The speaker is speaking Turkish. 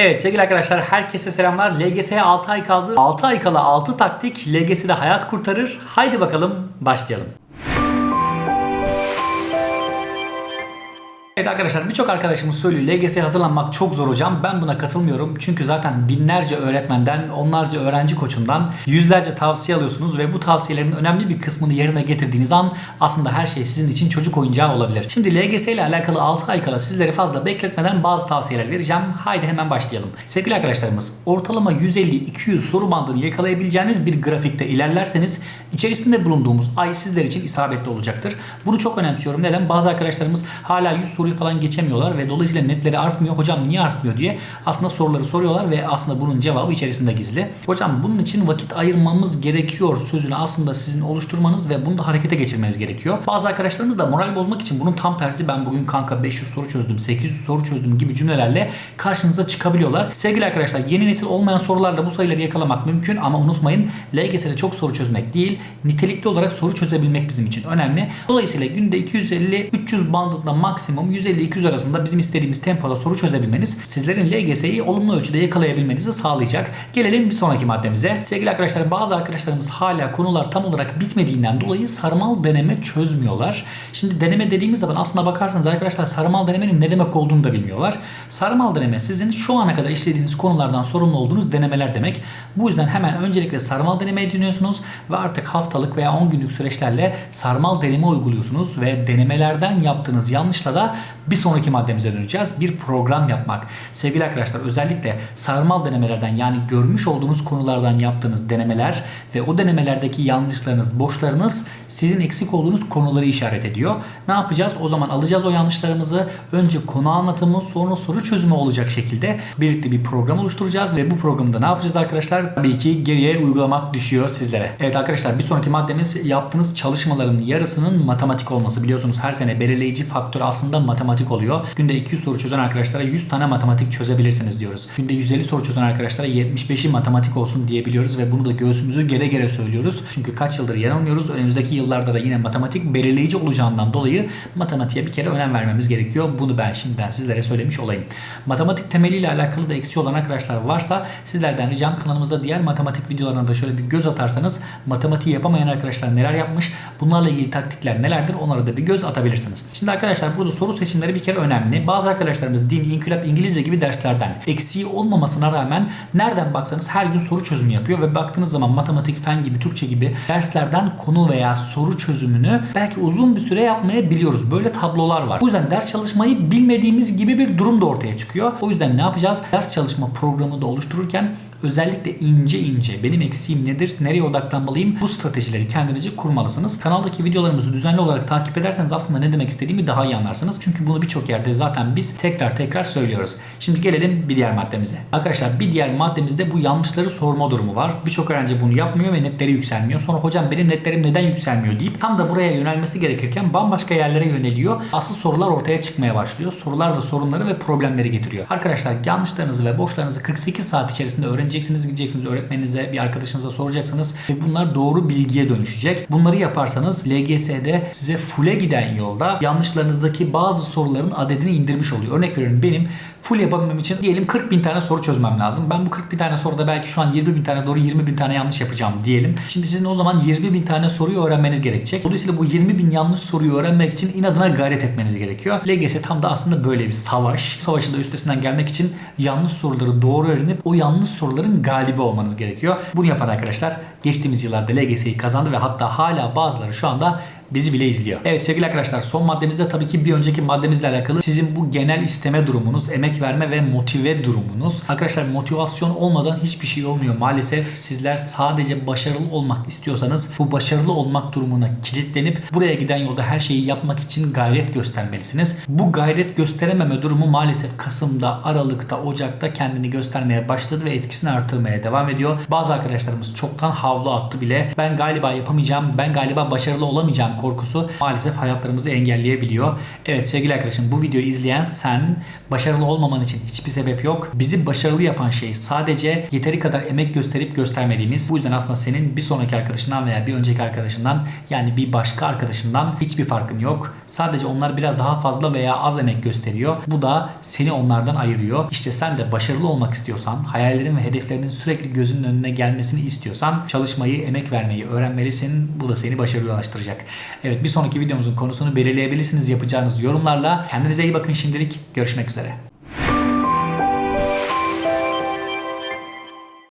Evet sevgili arkadaşlar herkese selamlar. LGS'ye 6 ay kaldı. 6 ay kala 6 taktik LGS'de hayat kurtarır. Haydi bakalım başlayalım. Evet arkadaşlar birçok arkadaşımız söylüyor LGS'ye hazırlanmak çok zor hocam. Ben buna katılmıyorum. Çünkü zaten binlerce öğretmenden, onlarca öğrenci koçundan yüzlerce tavsiye alıyorsunuz ve bu tavsiyelerin önemli bir kısmını yerine getirdiğiniz an aslında her şey sizin için çocuk oyuncağı olabilir. Şimdi LGS ile alakalı 6 ay kala sizleri fazla bekletmeden bazı tavsiyeler vereceğim. Haydi hemen başlayalım. Sevgili arkadaşlarımız ortalama 150-200 soru bandını yakalayabileceğiniz bir grafikte ilerlerseniz içerisinde bulunduğumuz ay sizler için isabetli olacaktır. Bunu çok önemsiyorum. Neden? Bazı arkadaşlarımız hala 100 soruyu falan geçemiyorlar ve dolayısıyla netleri artmıyor. Hocam niye artmıyor diye aslında soruları soruyorlar ve aslında bunun cevabı içerisinde gizli. Hocam bunun için vakit ayırmamız gerekiyor sözünü aslında sizin oluşturmanız ve bunu da harekete geçirmeniz gerekiyor. Bazı arkadaşlarımız da moral bozmak için bunun tam tersi ben bugün kanka 500 soru çözdüm, 800 soru çözdüm gibi cümlelerle karşınıza çıkabiliyorlar. Sevgili arkadaşlar yeni nesil olmayan sorularla bu sayıları yakalamak mümkün ama unutmayın LGS'de çok soru çözmek değil, nitelikli olarak soru çözebilmek bizim için önemli. Dolayısıyla günde 250-300 bandında maksimum 150-200 arasında bizim istediğimiz tempoda soru çözebilmeniz sizlerin LGS'yi olumlu ölçüde yakalayabilmenizi sağlayacak. Gelelim bir sonraki maddemize. Sevgili arkadaşlar bazı arkadaşlarımız hala konular tam olarak bitmediğinden dolayı sarmal deneme çözmüyorlar. Şimdi deneme dediğimiz zaman aslına bakarsanız arkadaşlar sarmal denemenin ne demek olduğunu da bilmiyorlar. Sarmal deneme sizin şu ana kadar işlediğiniz konulardan sorumlu olduğunuz denemeler demek. Bu yüzden hemen öncelikle sarmal denemeyi dinliyorsunuz ve artık haftalık veya 10 günlük süreçlerle sarmal deneme uyguluyorsunuz ve denemelerden yaptığınız yanlışla da bir sonraki maddemize döneceğiz. Bir program yapmak. Sevgili arkadaşlar özellikle sarmal denemelerden yani görmüş olduğunuz konulardan yaptığınız denemeler ve o denemelerdeki yanlışlarınız, boşlarınız sizin eksik olduğunuz konuları işaret ediyor. Ne yapacağız? O zaman alacağız o yanlışlarımızı. Önce konu anlatımı sonra soru çözümü olacak şekilde birlikte bir program oluşturacağız ve bu programda ne yapacağız arkadaşlar? Tabii ki geriye uygulamak düşüyor sizlere. Evet arkadaşlar bir sonraki maddemiz yaptığınız çalışmaların yarısının matematik olması. Biliyorsunuz her sene belirleyici faktör aslında matematik oluyor. Günde 200 soru çözen arkadaşlara 100 tane matematik çözebilirsiniz diyoruz. Günde 150 soru çözen arkadaşlara 75'i matematik olsun diyebiliyoruz ve bunu da göğsümüzü gere gere söylüyoruz. Çünkü kaç yıldır yanılmıyoruz. Önümüzdeki yıllarda da yine matematik belirleyici olacağından dolayı matematiğe bir kere önem vermemiz gerekiyor. Bunu ben şimdiden sizlere söylemiş olayım. Matematik temeliyle alakalı da eksiği olan arkadaşlar varsa sizlerden ricam kanalımızda diğer matematik videolarına da şöyle bir göz atarsanız matematiği yapamayan arkadaşlar neler yapmış, bunlarla ilgili taktikler nelerdir onlara da bir göz atabilirsiniz. Şimdi arkadaşlar burada soru seçimleri bir kere önemli. Bazı arkadaşlarımız din, inkılap, İngilizce gibi derslerden eksiği olmamasına rağmen nereden baksanız her gün soru çözümü yapıyor ve baktığınız zaman matematik, fen gibi, Türkçe gibi derslerden konu veya soru çözümünü belki uzun bir süre yapmayabiliyoruz. Böyle tablolar var. Bu yüzden ders çalışmayı bilmediğimiz gibi bir durum da ortaya çıkıyor. O yüzden ne yapacağız? Ders çalışma programı da oluştururken özellikle ince ince benim eksiğim nedir, nereye odaklanmalıyım bu stratejileri kendinize kurmalısınız. Kanaldaki videolarımızı düzenli olarak takip ederseniz aslında ne demek istediğimi daha iyi anlarsınız. Çünkü bunu birçok yerde zaten biz tekrar tekrar söylüyoruz. Şimdi gelelim bir diğer maddemize. Arkadaşlar bir diğer maddemizde bu yanlışları sorma durumu var. Birçok öğrenci bunu yapmıyor ve netleri yükselmiyor. Sonra hocam benim netlerim neden yükselmiyor deyip tam da buraya yönelmesi gerekirken bambaşka yerlere yöneliyor. Asıl sorular ortaya çıkmaya başlıyor. Sorular da sorunları ve problemleri getiriyor. Arkadaşlar yanlışlarınızı ve boşlarınızı 48 saat içerisinde öğreneceksiniz, gideceksiniz öğretmeninize, bir arkadaşınıza soracaksınız ve bunlar doğru bilgiye dönüşecek. Bunları yaparsanız LGS'de size full'e giden yolda yanlışlarınızdaki bazı soruların adedini indirmiş oluyor. Örnek veriyorum benim full yapabilmem için diyelim 40 bin tane soru çözmem lazım. Ben bu 40 bin tane soruda belki şu an 20 bin tane doğru 20 bin tane yanlış yapacağım diyelim. Şimdi sizin o zaman 20 bin tane soruyu öğrenmeniz gerekecek. Dolayısıyla bu 20 bin yanlış soruyu öğrenmek için inadına gayret etmeniz gerekiyor. LGS tam da aslında böyle bir savaş. Savaşın da üstesinden gelmek için yanlış soruları doğru öğrenip o yanlış soruların galibi olmanız gerekiyor. Bunu yapan arkadaşlar geçtiğimiz yıllarda LGS'yi kazandı ve hatta hala bazıları şu anda bizi bile izliyor. Evet sevgili arkadaşlar son maddemizde tabii ki bir önceki maddemizle alakalı sizin bu genel isteme durumunuz, emek verme ve motive durumunuz. Arkadaşlar motivasyon olmadan hiçbir şey olmuyor. Maalesef sizler sadece başarılı olmak istiyorsanız bu başarılı olmak durumuna kilitlenip buraya giden yolda her şeyi yapmak için gayret göstermelisiniz. Bu gayret gösterememe durumu maalesef Kasım'da, Aralık'ta, Ocak'ta kendini göstermeye başladı ve etkisini artırmaya devam ediyor. Bazı arkadaşlarımız çoktan havlu attı bile. Ben galiba yapamayacağım, ben galiba başarılı olamayacağım korkusu maalesef hayatlarımızı engelleyebiliyor. Evet sevgili arkadaşım bu videoyu izleyen sen başarılı olmaman için hiçbir sebep yok. Bizi başarılı yapan şey sadece yeteri kadar emek gösterip göstermediğimiz. Bu yüzden aslında senin bir sonraki arkadaşından veya bir önceki arkadaşından yani bir başka arkadaşından hiçbir farkın yok. Sadece onlar biraz daha fazla veya az emek gösteriyor. Bu da seni onlardan ayırıyor. İşte sen de başarılı olmak istiyorsan, hayallerin ve hedeflerinin sürekli gözünün önüne gelmesini istiyorsan çalışmayı, emek vermeyi öğrenmelisin. Bu da seni başarıya ulaştıracak. Evet bir sonraki videomuzun konusunu belirleyebilirsiniz yapacağınız yorumlarla. Kendinize iyi bakın şimdilik. Görüşmek üzere.